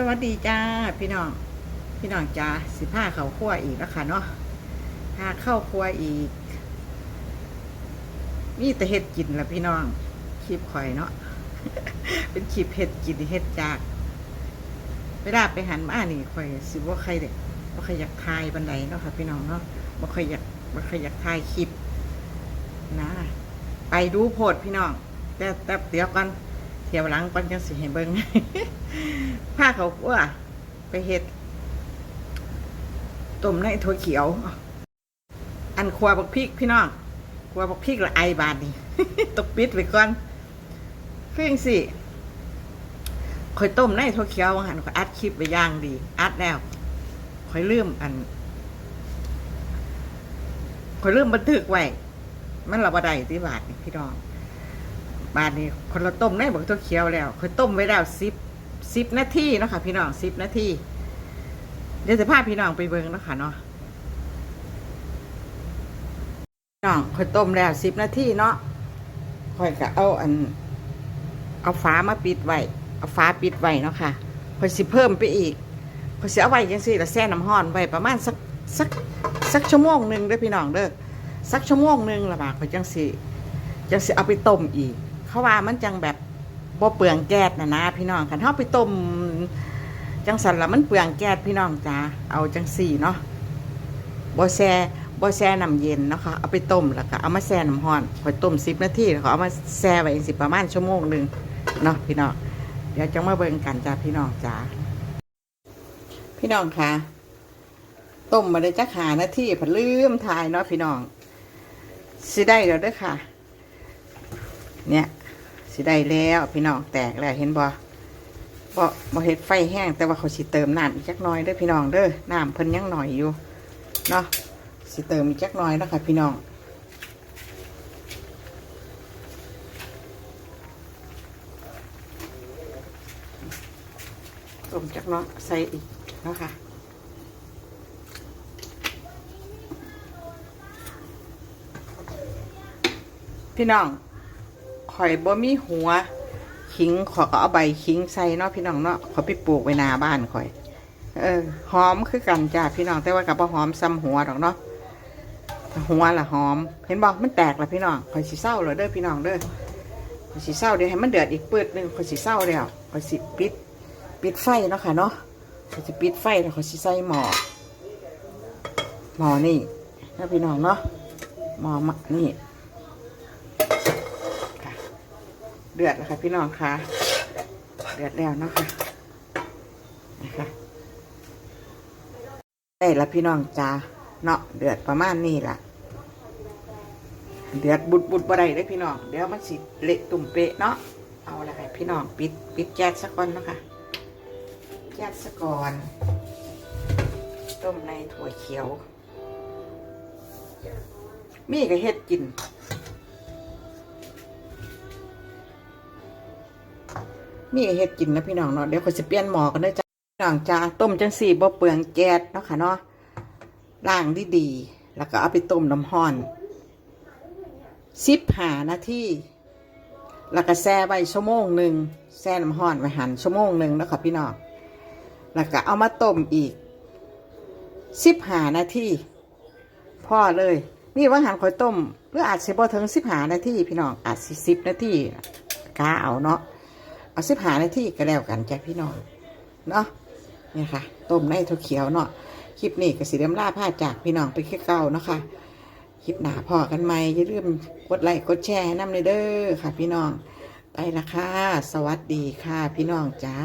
สวัสดีจ้าพี่น้องพี่น้องจ้าสิผ้าเขาคั่วอีกแล้วค่ะเนาะพาเข้าครัวอีกมีแต่เห็ดกินละพี่น้องคลิปข่อยเนาะเป็นคลิปเห็ดกินเห็ดจากเวลาไปหันมานี่ข่อยสิว่าใครเด็กว่าใครอยากทายบันไดเนาะค่ะพี่น้องเนาะว่าใครอยากว่าใครอยากทายคลิปนะ ไปดูโพดพี่น้องแต่แต่เดี๋ยวกัน เที่ยวหลังก่อนจังสิให้เบิ่งผ้าเขาวคั่วไปเห็ดต้มในถั่วเขียว อันครัวบักพริกพี่น้องครัวบักพริกละไอบาทนี่ตกปิดไว้ก่อนคือจังสิข่อยต้มในถั่วเขียวหันข่อยอัดคลิปไปย่างดี อัดแล้วข่อยลืมอันข่อยลืมบันทึกไว้มันละบ่ได้ที่บาทนี่พี่น้อง บาทนี้คนเราต้มในบักถั่วเขียวแล้วข่อยต้มไว้แล้วสิบสิบนาทีเนาะค่ะพี่น้องสิบนาทีเดี๋ยวจะพาพี่น้องไปเบิ่งเนาะค่ะเนาะน้องข่อยต้มแล้วสิบนาทีเนาะข่อยก็เอาอัน เอาฝามาปิดไว้เอาฝาปิดไว้เนาะค่ะข่อยสิเพิ่มไปอีกข่อยสิเอาไว้ยังสิแล้วแช่น้ำห้อนไว้ประมาณสักสักสักชั่วโมงหนึ่งเด้อพี่น้องเด้อสักชั่วโมงหนึ่งละบาข่อยจังสิจังสิเอาไปต้มอีก เขาว่ามันจังแบบบ่เปลืองแก๊สนะนะพี่น้องคันเฮาไปต้มจังสันละมันเปลืองแก๊สพี่น้องจ้าเอาจังสี่เนาะบอแซ่บอแซ่น้ำเย็นนะคะเอาไปต้มแล้วก็เอามาแช่น้ำร้อนคอยต้มสิบนาทีแล้วก็เอามาแช่ไว้สิประมาณชั่วโมงหนึ่งเนาะพี่น้องเดี๋ยวจะมาเบิ่งกันจ้าพี่น้องจ้าพี่น้องคะต้มมาได้จักหานาทีผัดลืมทายเนาะพี่น้องสิได้แล้วด้อค่ะ เนี่ย สิได้แล้วพี่น้องแตกแล้วเห็นบ่บ่บ่เฮ็ดไฟแห้งแต่ว่าเขาสิเติมน้ำอีกจักหน่อยเด้อพี่น้องเด้อน้ำเพิ่นยังหน่อยอยู่เนาะสิเติมอีกจักหน่อยนะคะพี่น้องต้มจักน้อยใส่อีกเนาะค่ะพี่น้อง ข่อยบ่มีหัวขิงขอก็เอาใบขิงใส่เนาะพี่น้องเนาะขอไปปลูกไว้หน้าบ้านข่อย เออหอมคือกันจ้าพี่น้องแต่ว่ากับบ่หอมซ้ำหัวดอกเนาะหัวละหอม เห็นบอกมันแตกละพี่น้องคอยสีเศร้าเลยเด้อพี่น้องเด้อคอยสีเศร้าเดี๋ยวให้มันเดือดอีกเปืดหนึงคอยสีเศร้าแล้วคอยสีปิดปิดไฟเนาะค่ะเนาะคอยสีปิดไฟแล้วคอยสีใส่หม้อหม้อนี่นะพี่น้องเนาะหม้อมะนี่ค่ะ เดือดแล้วค่ะพี่น้องค่ะ เดือดแล้วเนาะค่ะนะคะได้ละพี่น้องจ้าเนาะเดือดประมาณนี้ล่ะ เดือดบุดบุดบ่ได้เลยพี่น้องเดี๋ยวมันสิเละตุ่มเปะเนาะเอาละค่ะพี่น้องปิดปิดแก๊สสักก่อนเนาะค่ะแก๊สสักก่อนต้มในถั่วเขียว มีก็เฮ็ดกิน มีเฮ็ดกินนะพี่น้องเนาะเดี๋ยวเขาจะเปลี่ยนหมอกันด้อจ้าพี่น้องจ้าต้มจังสี่บ่เปลืองแก๊สเนาะค่ะเนาะล้างดีๆแล้วก็เอาไปต้มน้ำห้อนสิบหานาทีแล้วก็แช่ไว้ชั่วโมงหนึ่งแช่น้ำห้อนไว้หันชั่วโมงหนึ่งแล้วค่ะพี่น้องแล้วก็เอามาต้มอีกสิบหานาทีพ่อเลย นี่ว่าหันคอยต้มหรืออาจสิบ่ถึงสิบหานาทีพี่น้องอาจสิสิบนาทีกาเอาเนาะ เอาสิบหานาทีก็แล้วกันจ้ะพี่น้องเนาะเนี่ยค่ะ ต้มในถั่วเขียวเนาะคลิปนี้ก็สีเดียมล่าผ้าจากพี่น้องไปแค่เก่าเนาะค่ะคลิปหนาพอกันไหมอย่าลืมกดไลค์กดแชร์ให้น้ำเลยเด้อค่ะ พี่น้องไปละค่ะสวัสดีค่ะ พี่น้องจ้า